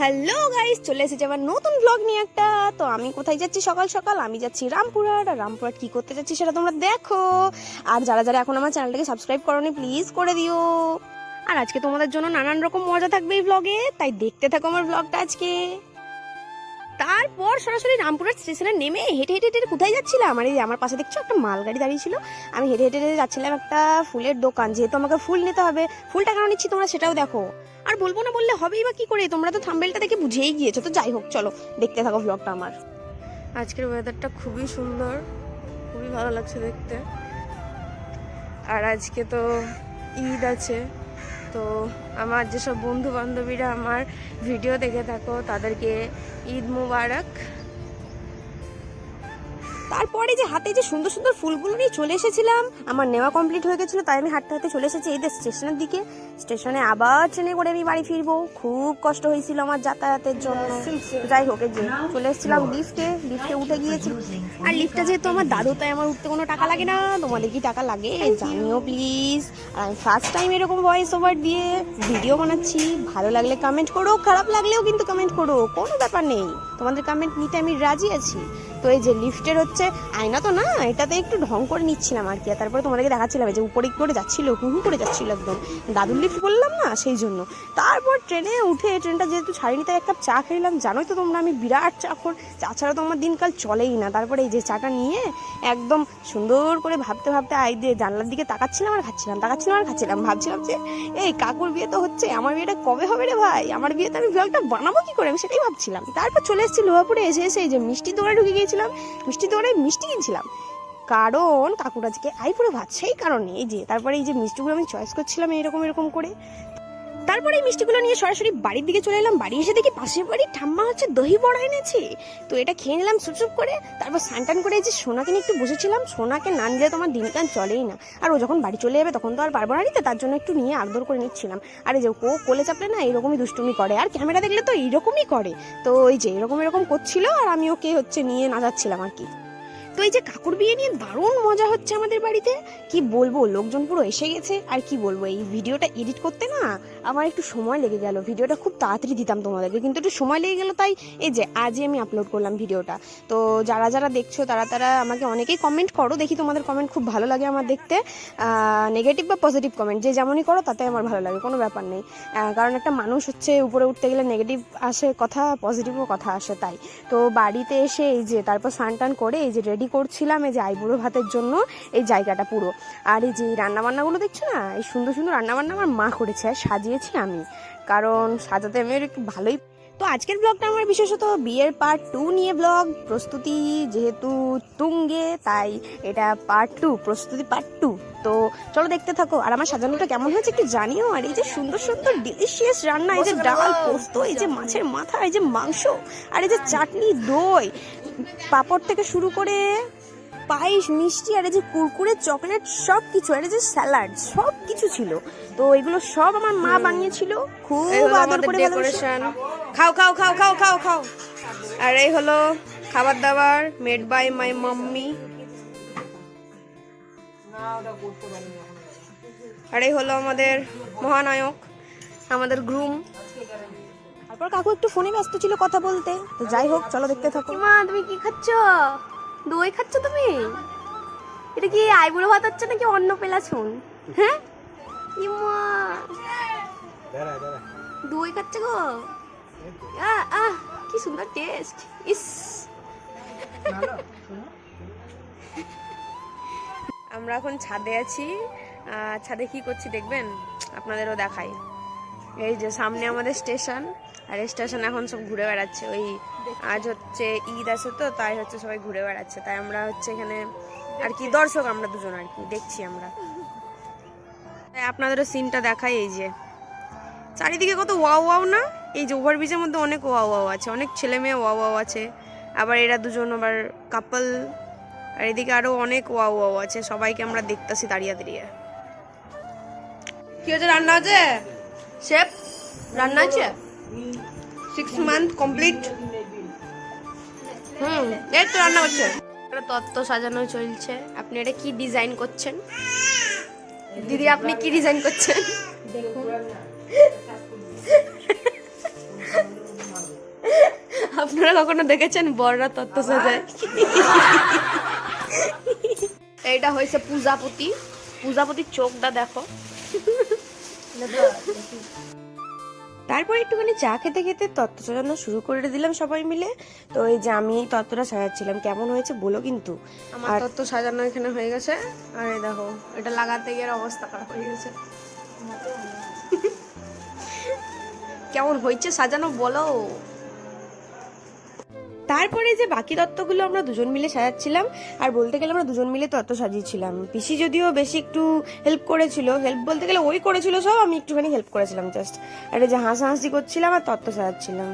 Hello guys চলে এসেছে আবার নতুন ব্লগ নিয়ে একটা। তো আমি কোথায় যাচ্ছি সকাল সকাল? আমি যাচ্ছি রামপুরহাট। আর রামপুরহাট কী করতে যাচ্ছি সেটা তোমরা দেখো। আর যারা যারা এখন আমার চ্যানেলটাকে সাবস্ক্রাইব করোনি প্লিজ করে দিও। আর আজকে তোমাদের জন্য নানান রকম মজা থাকবে এই ব্লগে তাই দেখতে থাকো আমার ব্লগটা আজকে। তারপর সরাসরি রামপুরহাট স্টেশনে নেমে হেঁটে হেঁটে হেঁটে কোথায় যাচ্ছিলাম? আর এই আমার পাশে দেখছ একটা মালগাড়ি দাঁড়িয়ে ছিল আমি হেঁটে হেঁটে হেঁটে যাচ্ছিলাম একটা ফুলের দোকান। যেহেতু আমাকে ফুল নিতে হবে, ফুলটা কেন নিচ্ছি তোমরা সেটাও দেখো। আর বলব না, বললে হবেই বা কি করে? তোমরা তো থাম্বেলটা দেখে বুঝেই গিয়েছো, তো যাই হোক, চলো, দেখতে থাকো ব্লগটা আমার। আজকের ওয়েদারটা খুবই সুন্দর, খুবই ভালো লাগছে দেখতে। আর আজকে তো ঈদ আছে তো আমার যেসব বন্ধু বান্ধবীরা আমার ভিডিও দেখে থাকো তাদেরকে ঈদ মুবারক। তারপরে যে হাতে যে সুন্দর সুন্দর ফুলগুলো নিয়ে চলে এসেছিলাম, আমার নেওয়া কমপ্লিট হয়ে গেছিল, তাই আমি হাঁটতে হাঁটতে চলে এসেছি। এই স্টেশনের দিকে, স্টেশনে আবার ট্রেনে করে আমি বাড়ি ফিরবো। খুব কষ্ট হয়েছিল আমার যাতায়াতের জন্য। যাই হোক যে চলে এসেছিলাম লিফটে লিফটে উঠে গিয়েছি। আর লিফটে যেহেতু আমার দাদু তাই আমার উঠতে কোনো টাকা লাগে না। তোমাদের কি টাকা লাগে? জানিও প্লিজ আর আমি ফার্স্ট টাইম এরকম ভয়েস ওভার দিয়ে ভিডিও বানাচ্ছি। ভালো লাগলে কমেন্ট করো, খারাপ লাগলেও কিন্তু কমেন্ট করো। কোনো ব্যাপার নেই। তোমাদের কমেন্ট নিতে আমি রাজি আছি। তো এই যে লিফটের হচ্ছে, আয়না তো না, এটাতে একটু ঢং করে নিচ্ছিলাম আর কি। তারপরে তোমাদেরকে দেখাচ্ছিলাম যে উপরে করে যাচ্ছিল হু হু করে যাচ্ছিল একদম। দাদুর লিফট বললাম না, সেই জন্য। তারপর ট্রেনে উঠে, ট্রেনটা যেহেতু ছাড়িনি, তাই এক কাপ চা খেলাম জানোই তো তোমরা, আমি বিরাট চাখর চা ছাড়া তো আমার দিনকাল চলেই না। তারপরে এই যে চাটা নিয়ে একদম সুন্দর করে ভাবতে ভাবতে আই দিয়ে জানলার দিকে তাকাচ্ছিলাম আর খাচ্ছিলাম, তাকাচ্ছিলাম আর খাচ্ছিলাম। ভাবছিলাম যে, এই, কাকুর বিয়ে তো হচ্ছে, আমার বিয়েটা কবে হবে রে ভাই? আমার বিয়েতে আমি ব্লগটা বানাবো কি করে? আমি সেটাই ভাবছিলাম। তারপর চলে এসেছি লোহাপুরে, এসে এসে এই যে মিষ্টি দোকানে ঢুকে গিয়েছিলাম মিষ্টি দোকানে মিষ্টি কিনছিলাম। কারণ কাকুর আজকে আইপুরে ভাত, সেই কারণে এই যে, তারপরে এই যে মিষ্টিগুলো আমি চয়েস করছিলাম এরকম এরকম করে। তারপরে এই মিষ্টিগুলো নিয়ে সরাসরি বাড়ির দিকে চলে এলাম। বাড়ি এসে দেখি পাশের বাড়ি ঠাম্মা হচ্ছে দহি বড়া এনেছে। তো এটা খেয়ে নিলাম চুপচুপ করে। তারপর স্নান করে যে সোনাকে নিয়ে একটু বসেছিলাম। সোনাকে না নিলে তোমার দিনকাল চলেই না। আর ও যখন বাড়ি চলে যাবে তখন তো আর পারব না নিতে তার জন্য একটু নিয়ে আদর করে নিচ্ছিলাম। আর এই যে ও কোলে চাপলে না এরকমই দুষ্টুমি করে। আর ক্যামেরা দেখলে তো এইরকমই করে। তো ওই যে এরকম এরকম করছিল আর আমি ওকে হচ্ছে নিয়ে নাচাচ্ছিলাম আর কি। তো এই যে কাকুর বিয়ে নিয়ে দারুণ মজা হচ্ছে আমাদের বাড়িতে। কি বলব? লোকজন পুরো এসে গেছে। আর কি বলব? এই ভিডিওটা এডিট করতে না আমার একটু সময় লেগে গেল। ভিডিওটা খুব তাড়াতাড়ি দিতাম তোমাদেরকে, কিন্তু একটু সময় লেগে গেল তাই এই যে আজই আমি আপলোড করলাম ভিডিওটা। তো যারা যারা দেখছ, তারা তারা আমাকে অনেকেই কমেন্ট করো, দেখি তোমাদের কমেন্ট খুব ভালো লাগে আমার দেখতে। নেগেটিভ বা পজিটিভ কমেন্ট যে যেমনই করো তাতে আমার ভালো লাগে, কোনো ব্যাপার নেই। কারণ একটা মানুষ হচ্ছে উপরে উঠতে গেলে নেগেটিভ আসে কথা পজিটিভও কথা আসে তাই। তো বাড়িতে এসে এই যে তারপর স্নান টান করে এই যে রেডি করছিলাম এই যে আইবুড়ো ভাতের জন্য এই জায়গাটা পুরো। আর এই যে রান্নাবান্নাগুলো দেখছ না? এই সুন্দর সুন্দর রান্নাবান্না আমার মা করেছে, আর সাজিয়েছি আমি। কারণ সাজাতে আমি একটু ভালোই তো আজকের ব্লগটা আমার বিশেষত বিয়ের পার্ট টু নিয়ে ব্লগ প্রস্তুতি যেহেতু তুঙ্গে তাই এটা পার্ট টু প্রস্তুতি পার্ট টু তো চলো দেখতে থাকো। আর আমার সাজানোটা কেমন হয়েছে একটু জানিও। আর এই যে সুন্দর সুন্দর ডিলিশিয়াস রান্না এই যে ডাল পোস্ত এই যে মাছের মাথা এই যে মাংস আর এই যে চাটনি দই পাপড় থেকে শুরু করে পায়েস মিষ্টি আর এই যে কুরকুরে চকলেট সব কিছু আর এই যে স্যালাড সব কিছু ছিল। তো এগুলো সব আমার মা বানিয়েছিল। খুব আদর করে ডেকোরেশন। খাও খাও খাও খাও খাও খাও। আর এই হলো খাবার দাবার মেড বাই মাই মাম্মি আর এই হলো আমাদের মহানায়ক আমাদের গ্রুম তারপর কাকু একটু ফোনে ব্যস্ত ছিল কথা বলতে। তো যাই হোক চলো দেখতে থাকো। মা তুমি কি খাচ্ছ? দই খাচ্ছ তুমি? এটা কি আইবুড়ো ভাত হচ্ছে নাকি অন্য পেলাছুন? হ্যাঁ? ইমা। দই খাচ্ছে গো? আহ কি সুন্দর টেস্ট ইস। আমরা এখন ছাদে আছি। ছাদে কি করছি দেখবেন? আপনাদেরও দেখাই। এই যে সামনে আমাদের স্টেশন। আর স্টেশন এখন সব ঘুরে বেড়াচ্ছে। ওই আজ হচ্ছে ঈদ আছে তো, তাই হচ্ছে সবাই ঘুরে বেড়াচ্ছে। তাই আমরা হচ্ছে এখানে আর কি, দর্শক আমরা দুজন আর কি, দেখছি আমরা। তাই আপনাদেরও সিনটা দেখাই এই যে। চারিদিকে কত ওয়াও ওয়াও না? এই যে ওভারব্রিজের মধ্যে অনেক ওয়াও ওয়াও আছে, অনেক ছেলে মেয়ে ওয়াও ওয়াও আছে। আবার এরা দুজন, আবার কাপল আর এদিকে আরও অনেক ওয়াও ওয়াও আছে, সবাইকে আমরা দেখতেছি দাঁড়িয়ে দাঁড়িয়ে। কি হচ্ছে রান্না আছে শেফ, রান্না আছে সিক্স মান্থ কমপ্লিট হুম, এই তো রান্না হচ্ছে। তত্ত্ব সাজানো চলছে। আপনি এটা কি ডিজাইন করছেন? দিদি, আপনি কি ডিজাইন করছেন? আপনারা কখনো দেখেছেন বড়রা তত্ত্ব সাজায়? এইটা হয়েছে পূজাপতি। পূজাপতির চোখটা দেখো। তারপর একটুখানি চা খেতে খেতে তত্ত্ব সাজানো শুরু করে দিলাম সবাই মিলে। তো এই যে আমি তত্ত্বটা সাজাচ্ছিলাম কেমন হয়েছে বলো কিন্তু? আমার তত্ত্ব সাজানো এখানে হয়ে গেছে। আর এই দেখো এটা লাগাতে গিয়ে অবস্থা খারাপ হয়ে গেছে। কেমন হয়েছে সাজানো বলো। তারপরে যে বাকি তত্ত্বগুলো আমরা দুজন মিলে সাজাচ্ছিলাম, আর বলতে গেলে আমরা দুজন মিলে তত্ত্ব সাজিয়েছিলাম। পিসি যদিও বেশি একটু হেল্প করেছিল হেল্প বলতে গেলে ওই করেছিল সব, আমি একটুখানি হেল্প করেছিলাম জাস্ট আর যে হাসাহাসি করছিলাম আর তত্ত্ব সাজাচ্ছিলাম।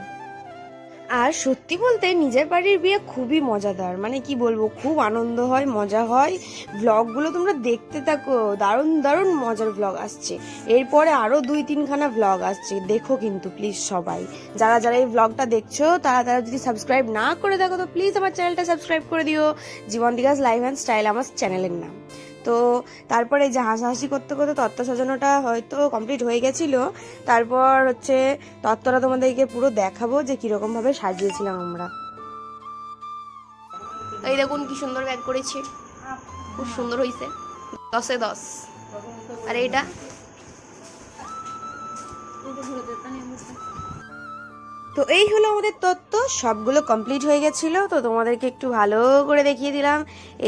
আর সত্যি বলতে নিজের বাড়ির বিয়ে খুবই মজাদার। মানে কি বলব, খুব আনন্দ হয়, মজা হয়। ভ্লগগুলো তোমরা দেখতে থাকো, দারুণ দারুণ মজার ভ্লগ আসছে। এরপরে আরও দুই তিনখানা ভ্লগ আসছে, দেখো কিন্তু প্লিজ সবাই। যারা যারা এই ভ্লগটা দেখছ, তারা তারা যদি সাবস্ক্রাইব না করে থাকো, তো প্লিজ আমার চ্যানেলটা সাবস্ক্রাইব করে দিও। জীবন দিগাস লাইফ অ্যান্ড স্টাইল আমার চ্যানেলের নাম। তো তারপরে যে হাসাহাসি করতে করতে তত্ত্ব সাজানোটা হয়তো কমপ্লিট হয়ে গেছিল। তারপর হচ্ছে তত্ত্বটা তোমাদেরকে পুরো দেখাবো যে কীরকম ভাবে সাজিয়েছিলাম আমরা। এই দেখুন কি সুন্দর ব্যাগ করেছি। খুব সুন্দর হয়েছে দশে দশ। আর এইটা? তো এই হলো আমাদের তত্ত্ব। সবগুলো কমপ্লিট হয়ে গেছিল তো তোমাদেরকে একটু ভালো করে দেখিয়ে দিলাম।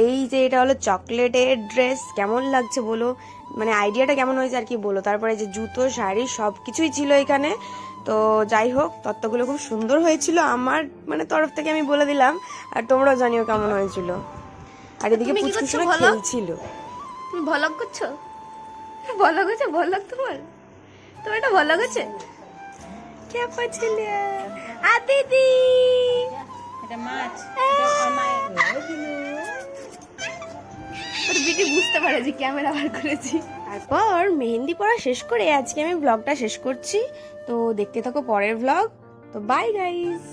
এই যে এটা হলো চকলেটের ড্রেস কেমন লাগছে বলো? মানে আইডিয়াটা কেমন হয়েছে আর কি বলো? তারপরে যে জুতো শাড়ি সব কিছুই ছিল এখানে। তো যাই হোক তত্ত্বগুলো খুব সুন্দর হয়েছিল আমার মানে তরফ থেকে আমি বলে দিলাম। আর তোমরাও জানিও কেমন হয়েছিল। আর এদিকে পুচকুচুরা? খেলছিল। তুমি ভলগ করছ? ভলগ হচ্ছে ভলগ তোমার? তোমার এটা ভলগ হচ্ছে কে পাচ্ছিল আ দিদি এটা মাছ। বিটি বুঝতে পারে যে ক্যামেরা বার করেছি। তারপর মেহেন্দি পড়া শেষ করে আজকে আমি ব্লগটা শেষ করছি। তো দেখতে থাকো পরের ব্লগ তো বাই গাইস